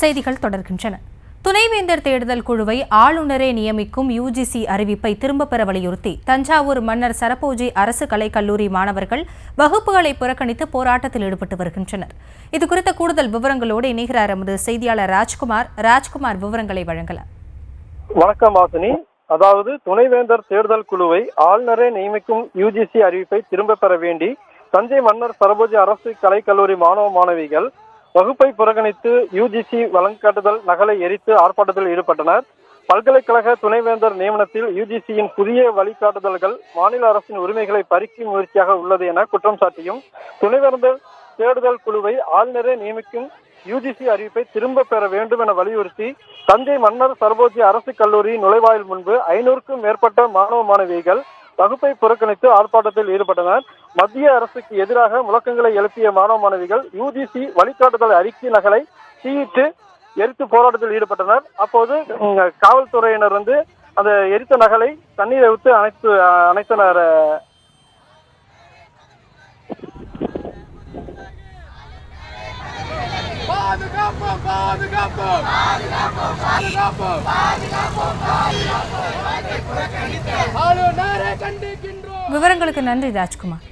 செய்திகள் தொடர்கின்றன. துணைவேந்தர் தேடுதல் குழுவை ஆளுநரே நியமிக்கும் யுஜிசி அறிவிப்பை திரும்பப் பெற வலியுறுத்தி தஞ்சாவூர் மன்னர் சரபோஜி அரசு கலைக்கல்லூரி மாணவர்கள் வகுப்புகளை புறக்கணித்து போராட்டத்தில் ஈடுபட்டு வருகின்றனர். இதுகுறித்த கூடுதல் விவரங்களோடு இணைகிறார் எமது செய்தியாளர் ராஜ்குமார். ராஜ்குமார் விவரங்களை வழங்கலாம். வணக்கம் வாசினி. அதாவது துணைவேந்தர் தேர்தல் குழுவை ஆளுநரே நியமிக்கும் யுஜிசி அறிவிப்பை திரும்ப பெற வேண்டி தஞ்சை மன்னர் சரபோஜி அரசு கலைக்கல்லூரி மாணவ மாணவிகள் வகுப்பை புறக்கணித்து யுஜிசி வழங்காட்டுதல் நகலை எரித்து ஆர்ப்பாட்டத்தில் ஈடுபட்டனர். பல்கலைக்கழக துணைவேந்தர் நியமனத்தில் யுஜிசியின் புதிய வழிகாட்டுதல்கள் மாநில அரசின் உரிமைகளை பறிக்கும் முயற்சியாக உள்ளது என குற்றம் சாட்டியும் துணைவேந்தர் தேடுதல் குழுவை ஆளுநரே நியமிக்கும் யுஜிசி அறிவிப்பை திரும்ப பெற வேண்டும் என வலியுறுத்தி தஞ்சை மன்னர் சரபோஜி அரசு கல்லூரி நுழைவாயில் முன்பு ஐநூறுக்கும் மேற்பட்ட மாணவ மாணவிகள் வகுப்பை புறக்கணித்து ஆர்ப்பாட்டத்தில் ஈடுபட்டனர் மத்திய அரசுக்கு எதிராக முழக்கங்களை எழுப்பிய மாணவ மாணவிகள் யுஜிசி வழிகாட்டுதல் அறிக்கை நகலை தீயிட்டு எரித்து போராட்டத்தில் ஈடுபட்டனர் அப்போது காவல்துறையினர் வந்து அந்த எரித்த நகலை தண்ணீரை விட்டு அணைத்து அணைத்தனர் பாதுகாப்போம் பாதுகாப்போம் பாதுகாப்போம் பாதுகாப்போம் பாதுகாப்போம் விவரங்களுக்கு நன்றி ராஜ்குமார்.